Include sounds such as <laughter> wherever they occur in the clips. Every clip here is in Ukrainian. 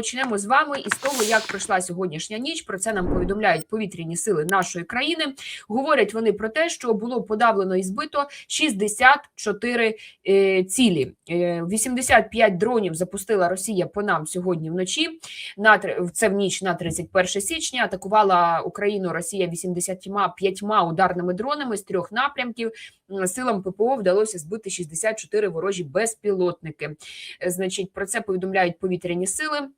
почнемо з вами із того, як пройшла сьогоднішня ніч. Про це нам повідомляють повітряні сили нашої країни. Говорять вони про те, що було подавлено і збито 64 е, цілі. Е, 85 дронів запустила Росія по нам сьогодні вночі. На це в ніч на 31 січня. Атакувала Україну Росія 85 ударними дронами з трьох напрямків. Силам ППО вдалося збити 64 ворожі безпілотники. Е, Значить, про це повідомляють повітряні сили.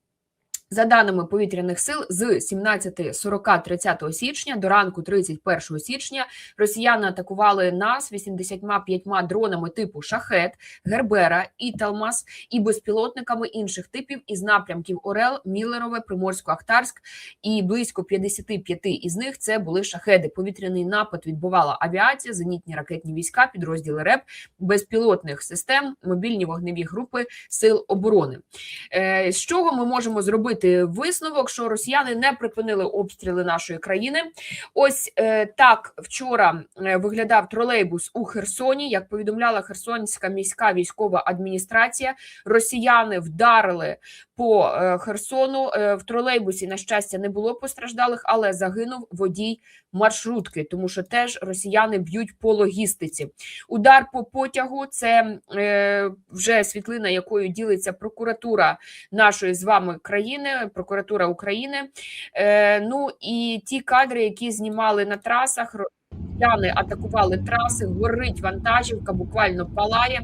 За даними повітряних сил, з 17.40 30 січня до ранку 31 січня росіяни атакували нас 85 дронами типу Шахет, Гербера, Італмас і безпілотниками інших типів із напрямків Орел, Міллерове, Приморсько-Ахтарськ і близько 55 із них це були шахеди. Повітряний напад відбувала авіація, зенітні ракетні війська, підрозділи РЕП, безпілотних систем, мобільні вогневі групи сил оборони. Е, З чого ми можемо зробити висновок, що росіяни не припинили обстріли нашої країни? Ось е, так вчора е, виглядав тролейбус у Херсоні. Як повідомляла Херсонська міська військова адміністрація, росіяни вдарили по е, Херсону. В тролейбусі, на щастя, не було постраждалих, але загинув водій маршрутки, тому що теж росіяни б'ють по логістиці. Удар по потягу це е, вже світлина, якою ділиться прокуратура нашої з вами країни, прокуратура України. Е, ну і ті кадри, які знімали на трасах, росіяни атакували траси, горить вантажівка, буквально палає.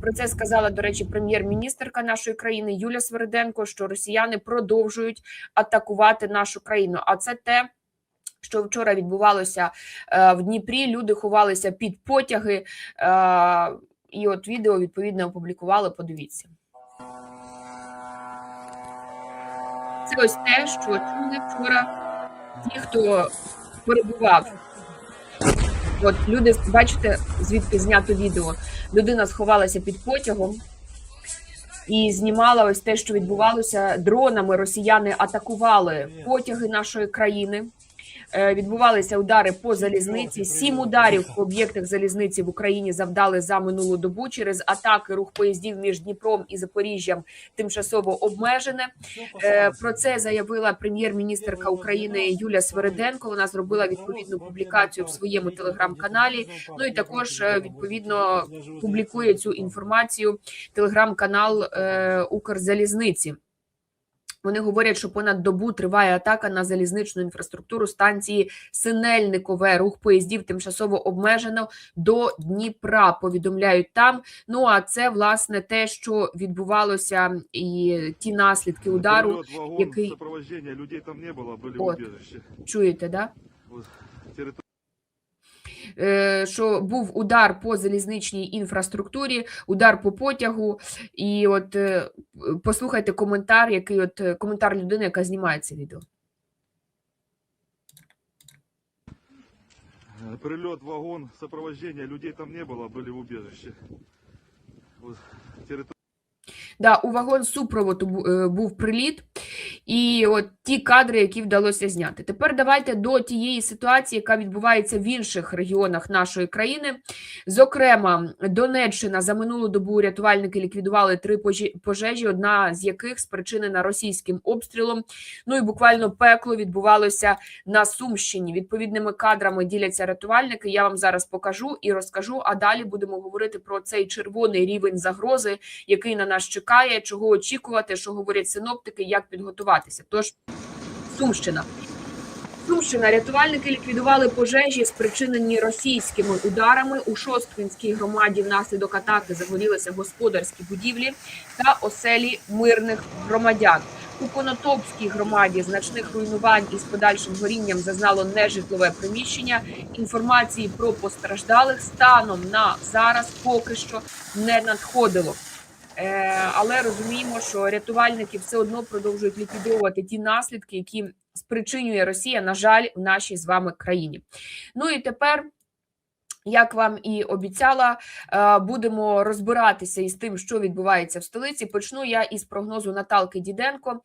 Про це сказала, до речі, прем'єр-міністрка нашої країни Юля Свериденко, що росіяни продовжують атакувати нашу країну. А це те. Що вчора відбувалося е, в Дніпрі, люди ховалися під потяги, е, і от відео відповідно опублікували. Подивіться. Це ось те, що чули вчора ті, хто перебував. От люди, бачите, звідки знято відео. Людина сховалася під потягом і знімала ось те, що відбувалося дронами. Росіяни атакували потяги нашої країни. Е, Відбувалися удари по залізниці. Сім ударів по об'єктах залізниці в Україні завдали за минулу добу через атаки рух поїздів між Дніпром і Запоріжжям тимчасово обмежене. Е, Про це заявила прем'єр-міністрка України Юля Свериденко. Вона зробила відповідну публікацію в своєму телеграм-каналі. Ну і також е, відповідно публікує цю інформацію телеграм-канал Укрзалізниці. Вони говорять, що понад добу триває атака на залізничну інфраструктуру станції Синельникове. Рух поїздів тимчасово обмежено до Дніпра. Повідомляють там. Ну а це власне те, що відбувалося, і ті наслідки удару. Який- людей там не было, были Вот. Чуєте, да? Вот. Территория Е, що був удар по залізничній інфраструктурі, удар по потягу. І от е, послухайте коментар, який от е, коментар людини, яка знімає це відео. Э, Прилет, вагон, сопровождения, людей там не было, были в убежище. Вот. Да, у вагон супроводу е, був приліт, і от ті кадри, які вдалося зняти. Тепер давайте до тієї ситуації, яка відбувається в інших регіонах нашої країни. Зокрема, Донеччина за минулу добу рятувальники ліквідували три пожежі, одна з яких спричинена російським обстрілом. Ну і буквально пекло відбувалося на Сумщині. Відповідними кадрами діляться рятувальники. Я вам зараз покажу і розкажу. А далі будемо говорити про цей червоний рівень загрози, який на нас чекає, чого очікувати, що говорять синоптики, як підготуватися. Тож Сумщина. Сумщина рятувальники ліквідували пожежі, спричинені російськими ударами. У Шосткинській громаді внаслідок атаки загорілися господарські будівлі та оселі мирних громадян. У Конотопській громаді значних руйнувань із подальшим горінням зазнало нежитлове приміщення. Інформації про постраждалих станом на зараз поки що не надходило. Е, але розуміємо, що рятувальники все одно продовжують ліквідовувати ті наслідки, які спричинює Росія, на жаль, в нашій з вами країні. Ну і тепер. Як вам і обіцяла, е, будемо розбиратися із тим, що відбувається в столиці. Почну я із прогнозу Наталки Діденко,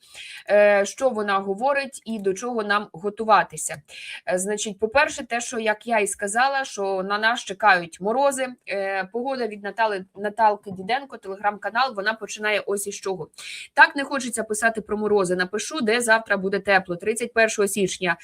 е, що вона говорить і до чого нам готуватися. Е, Значить, по-перше, те, що як я і сказала, що на нас чекають морози. Погода від Натали Наталки Діденко, телеграм-канал. Вона починає ось із чого. Так не хочеться писати про морози. Напишу, де завтра буде тепло. 31 січня.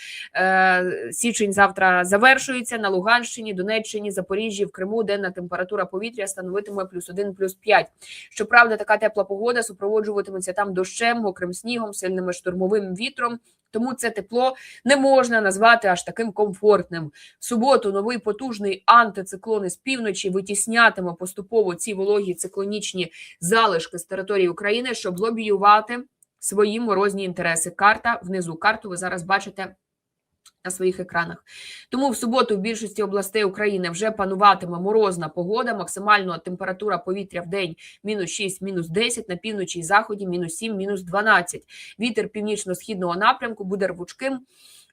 Січень завтра завершується на Луганщині, Донеччині, Запоріжжі, в Криму. Денна температура повітря становитиме плюс 1, плюс 5. Щоправда, така тепла погода супроводжуватиметься там дощем, мокрим снігом, сильним штурмовим вітром. Тому це тепло не можна назвати аж таким комфортним. В суботу новий потужний антициклон із півночі витіснятиме поступово ці вологі циклонічні залишки з території України, щоб лобіювати свої морозні інтереси. Карта внизу карту ви зараз бачите на своїх екранах. Тому в суботу в більшості областей України вже пануватиме морозна погода, максимальна температура повітря в день мінус 6, мінус 10, на півночі і заході мінус 7, мінус 12. Вітер північно-східного напрямку буде рвучким.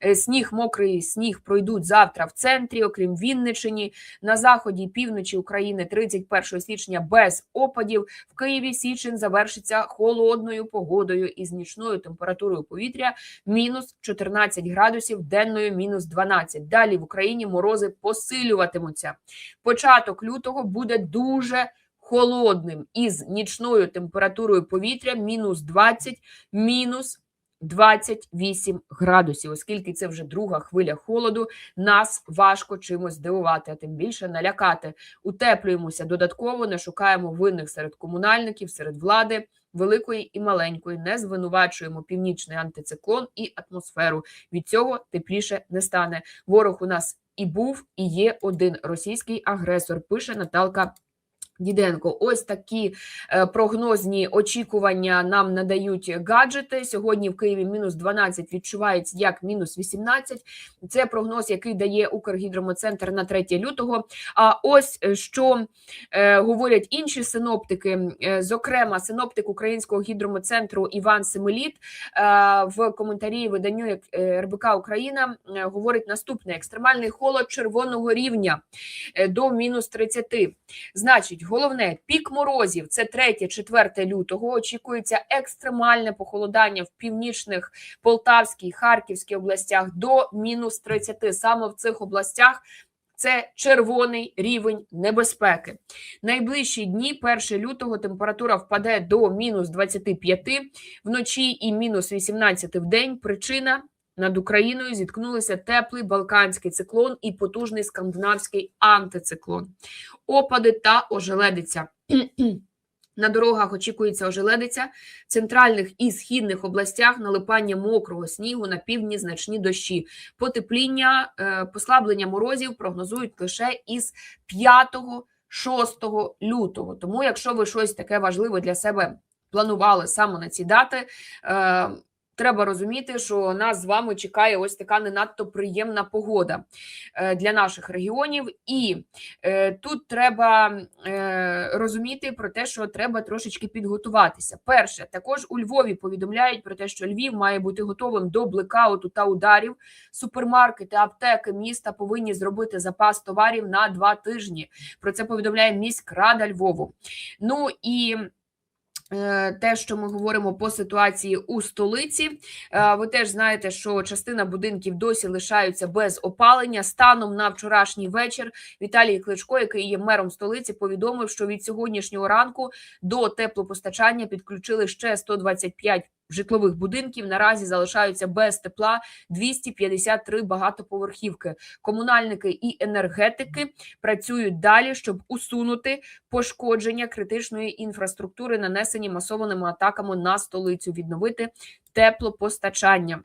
Е, Сніг, мокрий сніг пройдуть завтра в центрі, окрім Вінничині. На заході півночі України 31 січня без опадів. В Києві січень завершиться холодною погодою із нічною температурою повітря мінус 14 градусів, денною мінус 12. Далі в Україні морози посилюватимуться. Початок лютого буде дуже холодним із нічною температурою повітря мінус 20, мінус 28 градусів, оскільки це вже друга хвиля холоду, нас важко чимось здивувати, а тим більше налякати. Утеплюємося додатково, не шукаємо винних серед комунальників, серед влади. Великої і маленької не звинувачуємо північний антициклон і атмосферу. Від цього тепліше не стане. Ворог у нас і був, і є один російський агресор. Пише Наталка Діденко, ось такі е, прогнозні очікування нам надають гаджети. Сьогодні в Києві мінус 12 відчувається як мінус 18. Це прогноз, який дає Укргідрометцентр на 3 лютого. А ось е, що е, говорять інші синоптики, зокрема, синоптик Українського гідрометцентру Іван Семеліт в коментарі виданню РБК Україна говорить наступне: екстремальний холод червоного рівня до мінус 30. Значить, головне пік морозів це 3-4 лютого. Очікується екстремальне похолодання в північних Полтавській, Харківській областях до мінус 30. Саме в цих областях це червоний рівень небезпеки. Найближчі дні, 1 лютого, температура впаде до мінус 25 вночі і мінус 18 в день. Причина над Україною зіткнулися теплий балканський циклон і потужний скандинавський антициклон. Опади та ожеледиця. <clears throat> На дорогах очікується ожеледиця, в центральних і східних областях налипання мокрого снігу на півдні значні дощі. Потепління, е, послаблення морозів прогнозують лише із 5-6 лютого. Тому, якщо ви щось таке важливе для себе планували саме на ці дати, е, треба розуміти, що нас з вами чекає ось така не надто приємна погода е, для наших регіонів, і е, тут треба е, розуміти про те, що треба трошечки підготуватися. Перше, також у Львові повідомляють про те, що Львів має бути готовим до блекауту та ударів. Супермаркети, аптеки міста повинні зробити запас товарів на два тижні. Про це повідомляє міськрада Львову. Ну і те, що ми говоримо по ситуації у столиці, Е, ви теж знаєте, що частина будинків досі лишаються без опалення. Станом на вчорашній вечір Віталій Кличко, який є мером столиці, повідомив, що від сьогоднішнього ранку до теплопостачання підключили ще 125 житлових будинків. Наразі залишаються без тепла 253 багатоповерхівки. Комунальники і енергетики працюють далі, щоб усунути пошкодження критичної інфраструктури, нанесені масованими атаками на столицю, відновити теплопостачання.